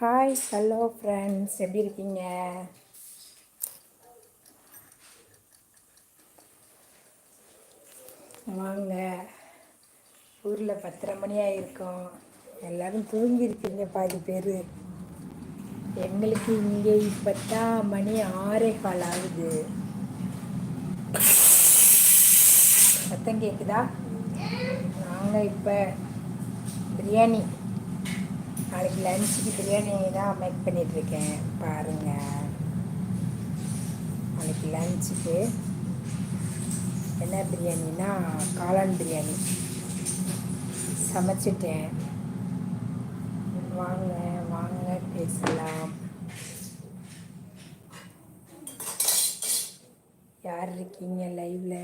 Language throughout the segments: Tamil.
ஹாய் ஹலோ ஃப்ரெண்ட்ஸ் எப்படி இருக்கீங்க? வாங்க. ஊரில் பத்தரை மணி இருக்கோம் எல்லோரும் தூங்கியிருக்கீங்க பாதி பேர். எங்களுக்கு இங்கே இப்போ தான் மணி ஆறே கால் ஆகுது. சத்தம் கேட்குதா நாங்கள் இப்போ பிரியாணி நாளைக்கு லஞ்சுக்கு பிரியாணி தான் மேக் பண்ணிகிட்ருக்கேன் பாருங்கள் நாளைக்கு லஞ்சுக்கு என்ன பிரியாணினா காளான் பிரியாணி. சமைச்சிட்டேன். வாங்க வாங்க பேசலாம். யார் இருக்கீங்க லைவில்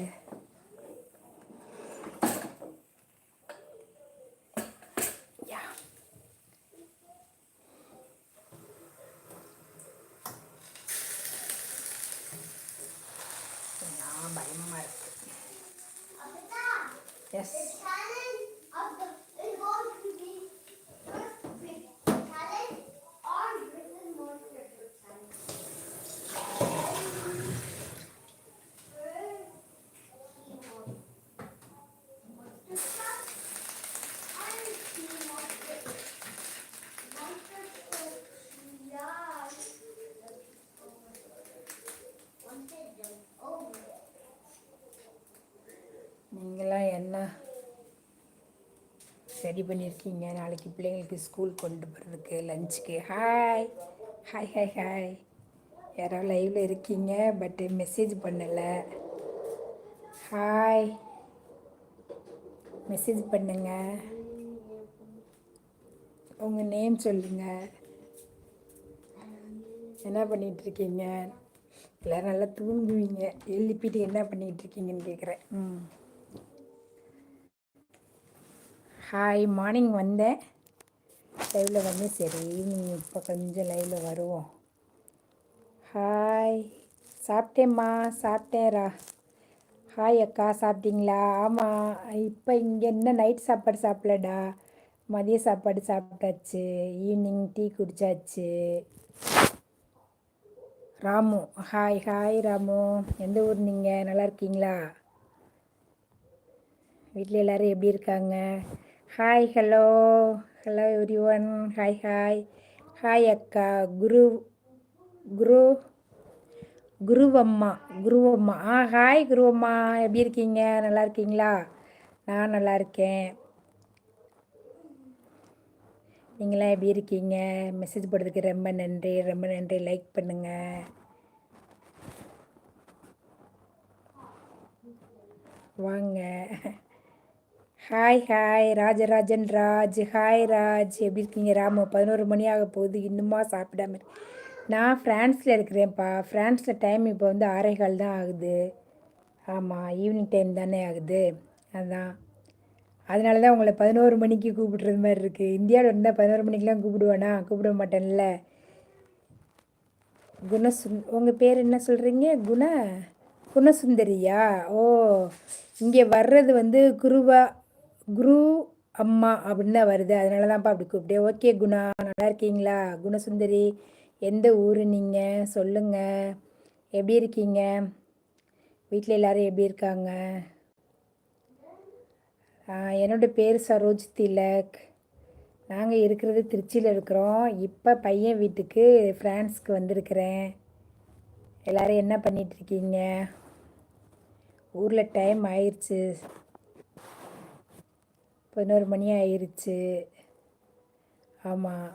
பயமாக இருக்கு எஸ் நீங்களாம் என்ன சரி பண்ணியிருக்கீங்க? நாளைக்கு பிள்ளைங்களுக்கு ஸ்கூல் கொண்டு போகிறதுக்கு லஞ்சுக்கு ஹாய் ஹாய் ஹாய் ஹாய் யாரோ லைவில் இருக்கீங்க பட்டு மெசேஜ் பண்ணலை. ஹாய் மெசேஜ் பண்ணுங்க. உங்கள் நேம் சொல்லுங்கள் என்ன பண்ணிகிட்ருக்கீங்க எல்லோரும் நல்லா தூங்குவீங்க. எழுப்பிட்டு என்ன பண்ணிகிட்ருக்கீங்கன்னு கேட்குறேன் ம். ஹாய் மார்னிங் வந்தேன். லைவில் வந்து சரி ஈவினிங் இப்போ கொஞ்சம் லைவில் வருவோம். ஹாய் சாப்பிட்டேம்மா சாப்பிட்டேரா ஹாய் அக்கா சாப்பிட்டீங்களா? ஆமாம் இப்போ இங்கே என்ன நைட் சாப்பாடு சாப்பிடலடா? மதிய சாப்பாடு சாப்பிட்டாச்சு ஈவினிங் டீ குடித்தாச்சு ராமு ஹாய் ஹாய் ராமு. எந்த ஊர் நீங்கள் நல்லா இருக்கீங்களா? வீட்டில் எல்லோரும் எப்படி இருக்காங்க? Hi hello hello everyone hi hi hi அக்கா. குரு குரு குருவம்மா குருவம்மா. ஆ ஹாய் குருவம்மா. எப்படி இருக்கீங்க? நல்லா இருக்கீங்களா? நான் நல்லா இருக்கேன். நீங்களாம் எப்படி இருக்கீங்க? மெசேஜ் போடுறதுக்கு ரொம்ப நன்றி. ரொம்ப நன்றி. லைக் பண்ணுங்கள் வாங்க. Hi hi Rajarajan Raj. Hi Raj. எப்படி இருக்கீங்க ராமு? பதினோரு மணி ஆக போகுது இன்னுமா சாப்பிடாம நான் ஃப்ரான்ஸில் இருக்கிறேன்ப்பா. ஃப்ரான்ஸில் டைம் இப்போ வந்து ஆறேகால் தான் ஆகுது. ஆமாம் ஈவினிங் டைம் தானே ஆகுது. அதுதான் அதனால தான் உங்களை பதினோரு மணிக்கு கூப்பிடுறது மாதிரி இருக்குது இந்தியாவில் இருந்தால் பதினோரு மணிக்கெலாம் கூப்பிடுவேனா? கூப்பிட மாட்டேன்ல. குணசுந் உங்கள் பேர் என்ன சொல்கிறீங்க குண? குணசுந்தரியா? ஓ இங்கே வர்றது வந்து குருவா குரு அம்மா அப்படின்னு தான் வருது. அதனால தான்ப்பா அப்படி கூப்பிட்டே ஓகே குணா நல்லா இருக்கீங்களா? குணசுந்தரி எந்த ஊர் நீங்கள் சொல்லுங்கள் எப்படி இருக்கீங்க? வீட்டில் எல்லோரும் எப்படி இருக்காங்க? என்னோடய பேர் சரோஜ் திலக். நாங்கள் இருக்கிறது திருச்சியில் இருக்கிறோம். இப்போ பையன் வீட்டுக்கு ஃப்ரான்ஸ்க்கு வந்திருக்கிறேன். எல்லோரும் என்ன பண்ணிகிட்ருக்கீங்க ஊரில் டைம் ஆயிடுச்சு பதினோரு மணி ஆயிடுச்சு ஆமாம்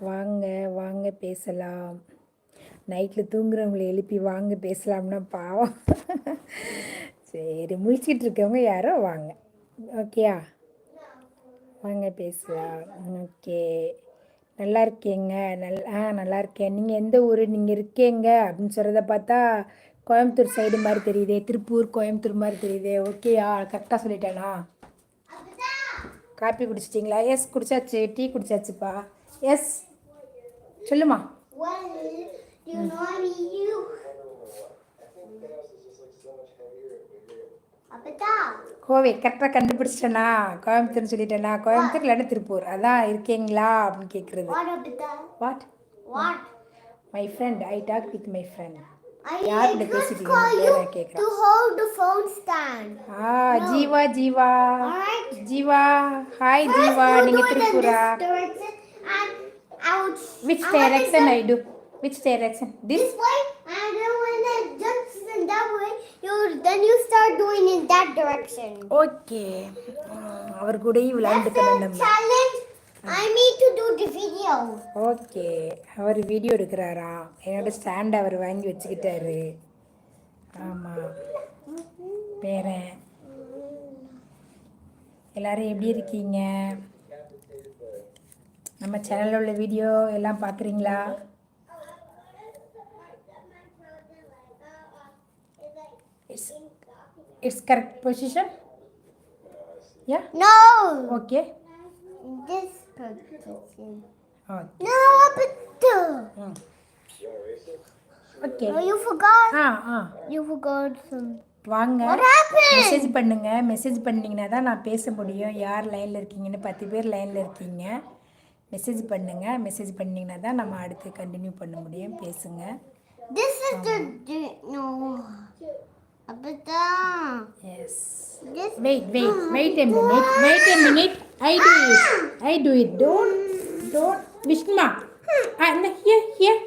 வாங்க வாங்க பேசலாம். நைட்டில் தூங்குறவங்களை எழுப்பி வாங்க பேசலாம்னா பாவம். சரி முழிச்சிட்டு இருக்கவங்க யாரோ வாங்க. ஓகேயா வாங்க பேசலாம். ஓகே. நல்லா இருக்கேங்க. நல் ஆ நல்லா இருக்கேன். நீங்கள் எந்த ஊர்? நீங்கள் இருக்கீங்க. அப்படின்னு சொல்கிறத பார்த்தா கோயம்புத்தூர் சைடு மாதிரி தெரியுதே திருப்பூர் கோயம்புத்தூர் மாதிரி தெரியுதே. ஓகேயா கரெக்டாக சொல்லிட்டேனா? காப்பி குடிச்சிட்டிங்களா? எஸ் குடிச்சாச்சு. டீ குடிச்சாச்சுப்பா. எஸ் சொல்லுமா. கோவை கரெக்டாக கண்டுபிடிச்சிட்டேனா? கோயம்புத்தூர்னு சொல்லிட்டேனா? கோயம்புத்தூர் இல்லைன்னா திருப்பூர்? அதான் இருக்கீங்களா? அப்படின்னு கேட்குறது what my friend I talk with my friend I யார் I கூட can't பேசிட்டீங்க call you பேரை கேட்குறேன் to hold the phone stand. Ah Jeeva Jeeva Alright. Jeeva hi Jeeva First, நீங்கள் do it in திருப்பூரா this direction and out. Which I want it direction done I do which direction this This way, and then when it jumps in that way, you then you start doing in that direction. Okay அவர் கூடயும் விளையாண்டுக்கணும் That's நம்ம the challenge. I need to do the video. okay. Our video எடுக்கிறாராம் என்னோட ஸ்டாண்ட் அவர் வாங்கி வச்சுக்கிட்டாரு. ஆமாம் பேரன் எல்லாரும் எப்படி இருக்கீங்க? நம்ம சேனலில் உள்ள வீடியோ எல்லாம் பார்க்குறீங்களா it's it's correct position yeah No, okay. Okay No, Oh, you forgot. Ah ah You forgot some. வாங்க. What happened? மெசேஜ் பண்ணுங்க. மெசேஜ் பண்ணீங்கன்னா தான் நான் பேச முடியும். யார் லைனில் இருக்கீங்கன்னு பத்து பேர் லைனில் இருக்கீங்க. மெசேஜ் பண்ணுங்க. மெசேஜ் பண்ணீங்கன்னா தான் நம்ம அடுத்து கண்டினியூ பண்ண முடியும். பேசுங்க. This is the. the- No. The. Yes This. Wait wait wait a minute wait a minute I do it I do it don't don't விஷ்ணுமா ஆ இந்த ஹியர் ஹியர்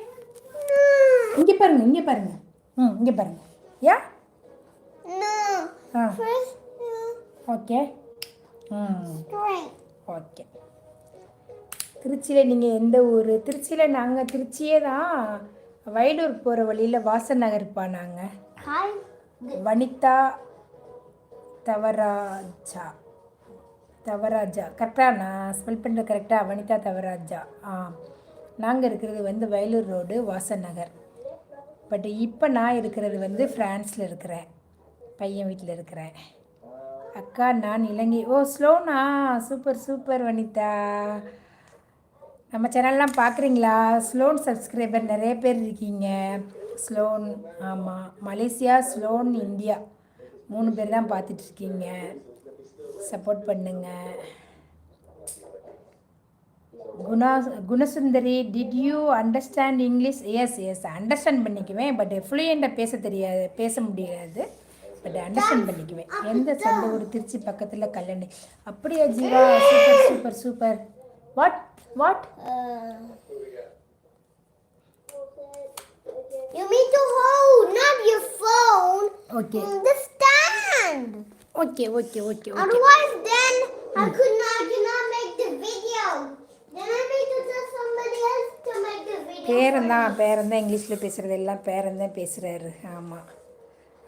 இங்கே பாருங்க இங்கே பாருங்க. ம் இங்கே பாருங்க. யா. ஆ. ஓகே ம். ஓகே திருச்சியில் நீங்கள் எந்த ஊர்? திருச்சியில் நாங்கள் திருச்சியே தான் வயலூர் போகிற வழியில் வாசன் நகர்ப்பா நாங்கள். வனிதா தவராஜா. தவராஜா. கரெக்டாக நான் ஸ்பெல் பண்ணுறது கரெக்டாக வனிதா தவராஜா. ஆ. நாங்கள் இருக்கிறது வந்து வயலூர் ரோடு வாசன் நகர். பட் இப்போ நான் இருக்கிறது வந்து ஃப்ரான்ஸில் இருக்கிறேன். பையன் வீட்டில் இருக்கிறேன். அக்கா நான் இலங்கை. ஓ ஸ்லோனா? Super super Vanitha. நம்ம சேனல்லாம் பார்க்குறீங்களா ஸ்லோன் சப்ஸ்கிரைபர் நிறைய பேர் இருக்கீங்க. ஸ்லோன் ஆமாம் மலேசியா ஸ்லோன் இந்தியா. மூணு பேர் தான் பார்த்துட்ருக்கீங்க சப்போர்ட் பண்ணுங்க. Guna Gunasundari did you understand English yes yes understand பண்ணிக்குவேன் பட் ஃப்ளூயண்ட்டாக பேச தெரியாது பேச முடியாது. பட் அண்டர்ஸ்டாண்ட் பண்ணிக்குவேன். எந்த சொந்த ஊர் திருச்சி பக்கத்தில் கல்லணை. அப்படியா Jeeva? Super super super. What what you need to hold, not your phone. Okay mm, The stand. Okay okay okay okay Otherwise, then I could not, I cannot make the video. Then I need to tell somebody else to make the video. பேரன் தான் பேரன் தான் இங்கிலீஷில் பேசுகிறது எல்லாம் பேரன் தான் பேசுகிறாரு ஆமாம்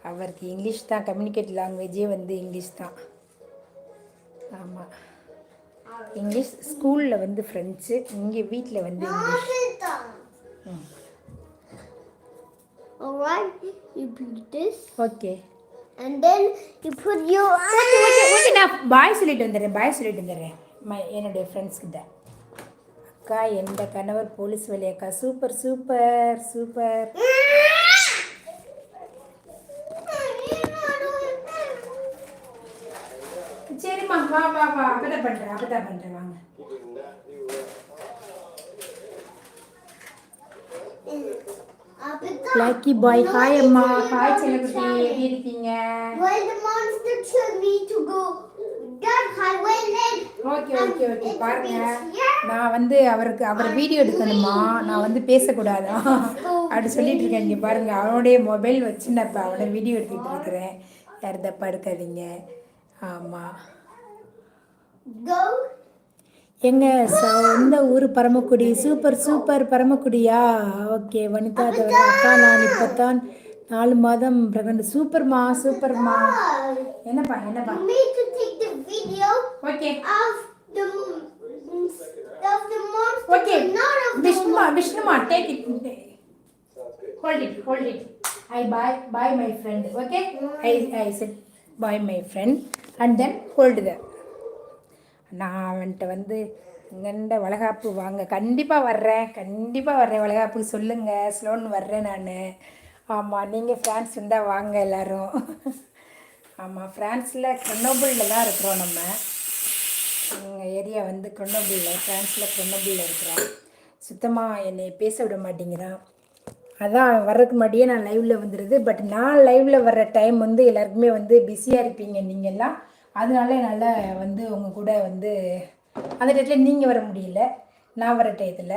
அவருக்கு இங்கிலீஷ் தான் கம்யூனிகேட் லாங்குவேஜே வந்து இங்கிலீஷ் தான். ஆமாம் இங்கிலீஷ் ஸ்கூலில் வந்து ஃப்ரெஞ்சு இங்கே வீட்டில் வந்து English. Alright, you put this, okay and then you put your. Okay okay okay நான் பாய் சொல்லிட்டு வந்துடுறேன் பாய் சொல்லிட்டு வந்துடுறேன். மை என்னுடைய ஃப்ரெண்ட்ஸ் கிட்ட. அக்கா எந்த கணவர் போலீஸ் வேலை அக்கா. சூப்பர் சூப்பர் சூப்பர் சரிம்மா வா வா வா. அப்பதான் பண்ணுறேன் அப்பதான் பண்ணுறேன் வாங்க லக்கி பாய் ஹாய் அம்மா ஹாய் செல்லக்குட்டி எப்படி இருக்கீங்க? Well, the monster took me to go. That highway then. Okay okay okay பாருங்க. நான் வந்து அவருக்கு அவர் வீடியோ எடுக்கணுமா? நான் வந்து பேசக்கூடாதா? அப்படி சொல்லிட்டு இருக்கேன். இங்கே பாருங்க. அவனுடைய மொபைல் வச்சு நான் இப்போ அவனை வீடியோ எடுத்துக்கிட்டு இருக்கிறேன். யார் தப்பா எடுக்காதீங்க ஆமாம் Go. எங்க சொந்த ஊர் பரமக்குடி. சூப்பர் சூப்பர் பரமக்குடியா? ஓகே வனிதா அக்கா நான் இப்போத்தான் நாலு மாதம் பிரெக்னண்ட் சூப்பர்மா சூப்பர்மா. என்னப்பா என்னப்பா? ஓகே. ஓகே. விஷ்ணுமா விஷ்ணுமா take it hold it hold it I bye bye my friend okay I I said bye my friend and then hold the நான் அவன்கிட்ட வந்து இங்கண்ட வளகாப்பு வாங்க கண்டிப்பாக வர்றேன் கண்டிப்பாக வர்றேன் வளகாப்புக்கு சொல்லுங்கள் ஸ்லோன் வர்றேன் நான். ஆமாம் நீங்கள் ஃப்ரான்ஸ் இருந்தால் வாங்க எல்லோரும். ஆமாம் ஃப்ரான்ஸில் கிரனோபிளில் தான் இருக்கிறோம் நம்ம. எங்கள் ஏரியா வந்து கிரனோபிளில் ஃப்ரான்ஸில் கிரனோபிளில் இருக்கிறோம். சுத்தமாக என்னை பேச விட மாட்டேங்கிறான். அதான் வர்றதுக்கு முன்னாடியே நான் லைவில் வந்துடுது பட் நான் லைவில் வர்ற டைம் வந்து எல்லாருக்குமே வந்து பிஸியாக இருப்பீங்க நீங்கள்லாம் அதனால என்னால் வந்து உங்கள் கூட வந்து அந்த டயத்தில் நீங்கள் வர முடியல. நான் வர டயத்தில்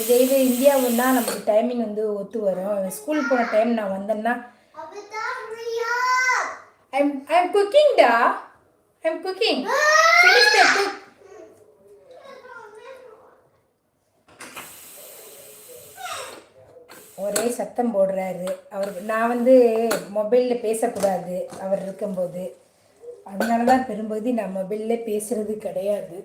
இதே இது இந்தியாவுன்னா நமக்கு டைமிங் வந்து ஒத்து வரும். ஸ்கூல் போன டைம் நான் வந்தேன்னா ஐம் ஐம் குக்கிங் டா? ஐம் குக்கிங் குக் ஒரே சத்தம் போடுறாரு. அவர் நான் வந்து மொபைலில் பேசக்கூடாது. அவர் இருக்கும்போது. அதனால தான் பெரும்பகுதி நான் மொபைலில் பேசுகிறது கிடையாது.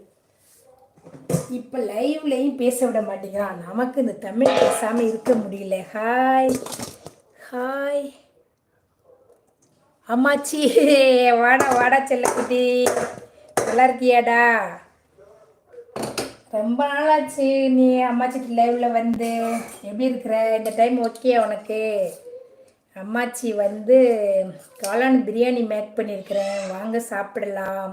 இப்போ லைவ்லையும் பேச விட மாட்டேங்கிறான். நமக்கு இந்த தமிழ் பேசாமல் இருக்க முடியல. ஹாய் ஹாய் அம்மாச்சி வாடா வாடா செல்லக்குட்டி. நல்லா இருக்கியாடா? ரொம்ப நாளாச்சு நீ அம்மாச்சிட்டு லைவ்ல வந்து. எப்படி இருக்கிற? இந்த டைம் ஓகே உனக்கு? அம்மாச்சி வந்து காளான் பிரியாணி மேக் பண்ணியிருக்கிறேன். வாங்க சாப்பிடலாம்.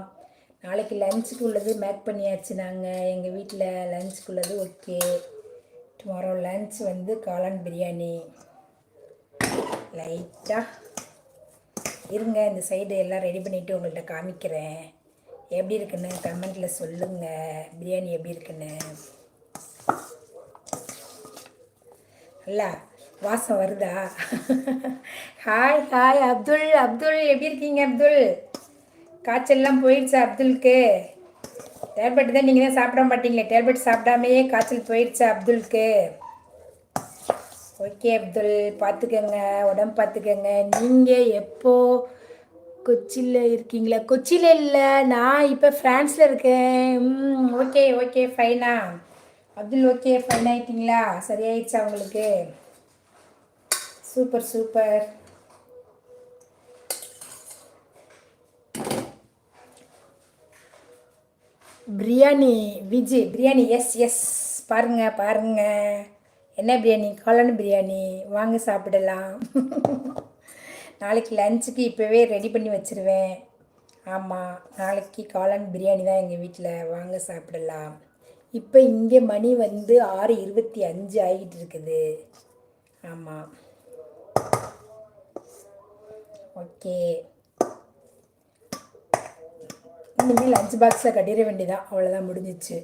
நாளைக்கு லஞ்சுக்கு உள்ளது மேக் பண்ணியாச்சு நாங்கள் எங்கள் வீட்டில் லஞ்சுக்கு உள்ளது ஓகே. டுமாரோ லஞ்ச் வந்து காளான் பிரியாணி. லைட்டாக இருங்க இந்த சைடு எல்லாம் ரெடி பண்ணிவிட்டு உங்கள்கிட்ட காமிக்கிறேன். எப்படி இருக்குன்னு கமெண்ட்டில் சொல்லுங்கள் பிரியாணி எப்படி இருக்குன்னு. நல்லா வாசம் வருதா? ஹாய் ஹாய் அப்துல் அப்துல் எப்படி இருக்கீங்க அப்துல்? காய்ச்சல்லாம் போயிடுச்சா அப்துல்க்கு. டேப்லெட் தான் நீங்கள் தான் சாப்பிட மாட்டீங்களே டேப்லெட் சாப்பிடாமையே காய்ச்சல் போயிடுச்சா அப்துல்க்கு. ஓகே அப்துல் பார்த்துக்கங்க உடம்பு பார்த்துக்கங்க. நீங்கள் எப்போ கொச்சியில் இருக்கீங்களா? கொச்சியில் இல்லை நான் இப்போ ஃப்ரான்ஸில் இருக்கேன். ம் ஓகே ஓகே ஃபைனா அப்துல் ஓகே ஃபைன் ஆயிட்டீங்களா? சரியாயிடுச்சா உங்களுக்கு? Super super biryani Viji biryani yes yes பாருங்க பாருங்க. என்ன பிரியாணி காளான் பிரியாணி வாங்க சாப்பிடலாம். நாளைக்கு லஞ்சுக்கு இப்போவே ரெடி பண்ணி வச்சிருவேன். ஆமாம் நாளைக்கு காளான் பிரியாணி தான் எங்கள் வீட்டில் வாங்க சாப்பிடலாம். இப்போ இங்கே மணி வந்து ஆறு இருபத்தி அஞ்சு ஆகிட்டு இருக்குது. ஆமாம் ஓகே. இனிமேல் லஞ்ச் பாக்ஸில் கட்டிட வேண்டியதான் அவ்வளோதான் முடிஞ்சிச்சு.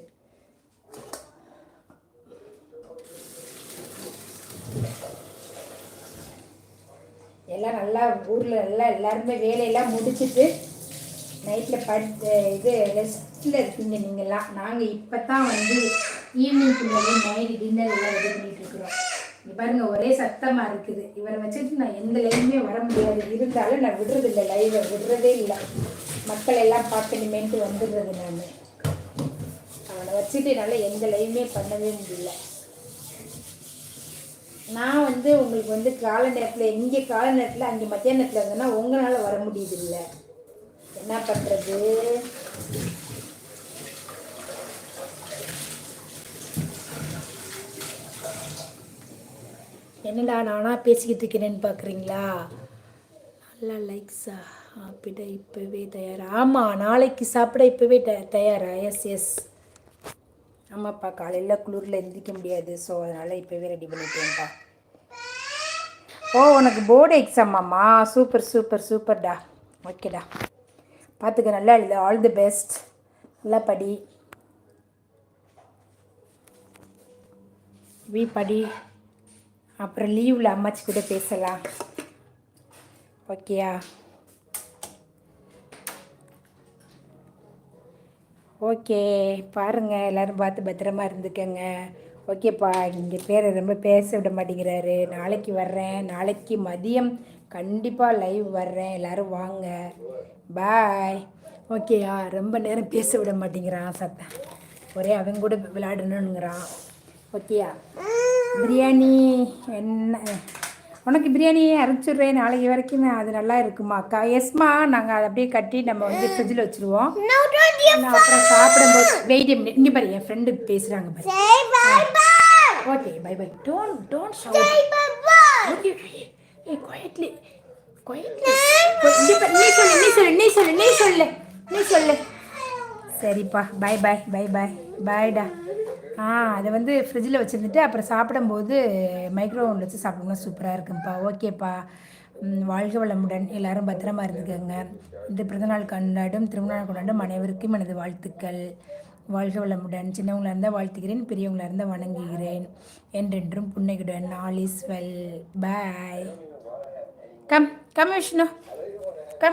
எல்லாம் நல்லா ஊரில் எல்லாம் எல்லாருமே வேலையெல்லாம் முடிச்சுட்டு நைட்டில் படு இது ரெஸ்ட்டில் இருக்கீங்க நீங்கள்லாம் நாங்கள் இப்போ தான் வந்து ஈவினிங் நைட்டு டின்னர் எல்லாம் ரெடி பண்ணிகிட்ருக்குறோம் இருக்கிறோம். பாருங்க ஒரே சத்தமாக இருக்குது. இவரை வச்சுட்டு நான் எந்த லைனுமே வர முடியாது. இருந்தாலும் நான் விடுறதில்லை லைவை விடுறதே இல்லை. மக்கள் எல்லாம் பார்க்கணுமேன்ட்டு வந்துடுறது நான். அவனை வச்சுட்டு என்னால் எந்த லைவுமே பண்ணவே முடியல. நான் வந்து உங்களுக்கு வந்து காலை நேரத்தில் இங்கே காலை நேரத்தில் அங்கே மத்தியான நேரத்தில் இருந்தேன்னா உங்களால் வர முடியுது இல்லை என்ன பண்ணுறது என்னடா நானா பேசிக்கிட்டு இருக்கிறேன்னு பார்க்குறீங்களா நல்லா லைக்ஸா சாப்பிட இப்போவே தயாரா. ஆமாம் நாளைக்கு சாப்பிட இப்போவே த தயாரா? எஸ் எஸ் ஆமாப்பா காலையில் குளிரில் எந்திரிக்க முடியாது. ஸோ அதனால் இப்போவே ரெடி பண்ணிட்டேன்ப்பா. ஓ உனக்கு போர்டு எக்ஸாமாம்மா சூப்பர் சூப்பர் சூப்பர்டா ஓகேடா பார்த்துக்க நல்லா எழுது ஆல் தி பெஸ்ட் நல்லா படி. வி படி. அப்புறம் லீவில் அம்மாச்சி கூட பேசலாம். ஓகேயா ஓகே பாருங்கள் எல்லோரும் பார்த்து பத்திரமா இருந்துக்கங்க. ஓகேப்பா இங்கே பேரை ரொம்ப பேச விட மாட்டேங்கிறாரு. நாளைக்கு வர்றேன். நாளைக்கு மதியம் கண்டிப்பாக லைவ் வர்றேன். எல்லோரும் வாங்க. பாய் ஓகேயா ரொம்ப நேரம் பேச விட மாட்டேங்கிறான் சத்தம். ஒரே அவங்க கூட விளையாடணுங்கிறான் ஓகேயா பிரியாணி என்ன? உனக்கு பிரியாணி அரைச்சிடுறேன் நாளைக்கு வரைக்கும் அது நல்லா இருக்குமா அக்கா? எஸ்மா நாங்கள் அதை அப்படியே கட்டி நம்ம வந்து ஃப்ரிட்ஜில் வச்சுருவோம். அப்புறம் சாப்பிடும்போது வெயிட் இங்கே பாரு என் ஃப்ரெண்டு பேசுகிறாங்க பாரு? Okay bye bye don't don't. Okay ஏ நீ சொல்லு நீ சொல்லு நீ சொல்லு நீ சொல்லு நீ சொல்லு. சரிப்பா பை பை பை பை பாய்டா ஆ அதை வந்து ஃப்ரிட்ஜில் வச்சுருந்துட்டு அப்புறம் சாப்பிடும்போது மைக்ரோவனில் வச்சு சாப்பிடணும் சூப்பராக இருக்கும்ப்பா. ஓகேப்பா. வாழ்க வளமுடன். எல்லாரும் பத்திரமா இருந்துக்கோங்க. இந்த பிறந்தநாள் கொண்டாடும் திருமணம் கொண்டாடும் அனைவருக்கும் எனது வாழ்த்துக்கள். வாழ்க வளமுடன். சின்னவங்களா இருந்தால் வாழ்த்துகிறேன் பெரியவங்களா இருந்தால் வணங்குகிறேன். என்றென்றும் புன்னைகுடன் all is well bye come come Vishnu.